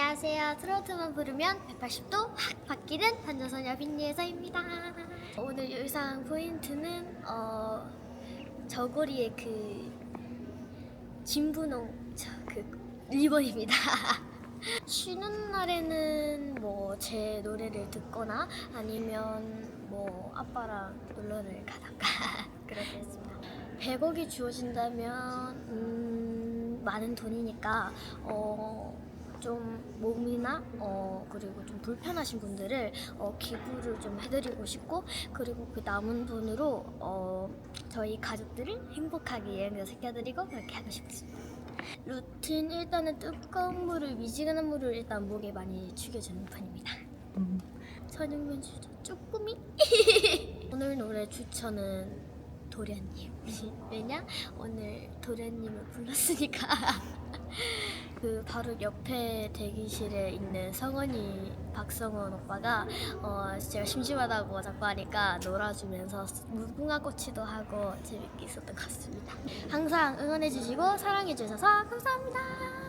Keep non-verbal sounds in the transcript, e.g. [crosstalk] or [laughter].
안녕하세요. 트로트만 부르면 180도 확 바뀌는 반전소녀 빈예서입니다. 오늘 의상 포인트는 어 저고리의 그 진분홍 저, 그 리본입니다. [laughs] 쉬는 날에는 뭐 제 노래를 듣거나 아니면 뭐 아빠랑 놀러를 가다가 그렇게 했습니다. 100억이 주어진다면 음, 많은 돈이니까 어, 좀 몸이나 어, 그리고 좀 불편하신 분들을 어, 기부를 좀 해드리고 싶고 그리고 그 남은 돈으로 어, 저희 가족들을 행복하게 여행을 시켜드리고 그렇게 하고 싶습니다. 루틴 일단은 뜨거운 물을 미지근한 물을 일단 목에 많이 죽여주는 편입니다. 저녁면 주죠 쪼꾸미? 오늘 노래 추천은 도련님 [laughs] 왜냐? 오늘 도련님을 불렀으니까 [laughs] 그 바로 옆에 대기실에 있는 성원이 박성원 오빠가 어 제가 심심하다고 자꾸 하니까 놀아주면서 무궁화 꽃이도 하고 재밌게 있었던 것 같습니다. 항상 응원해 주시고 사랑해 주셔서 감사합니다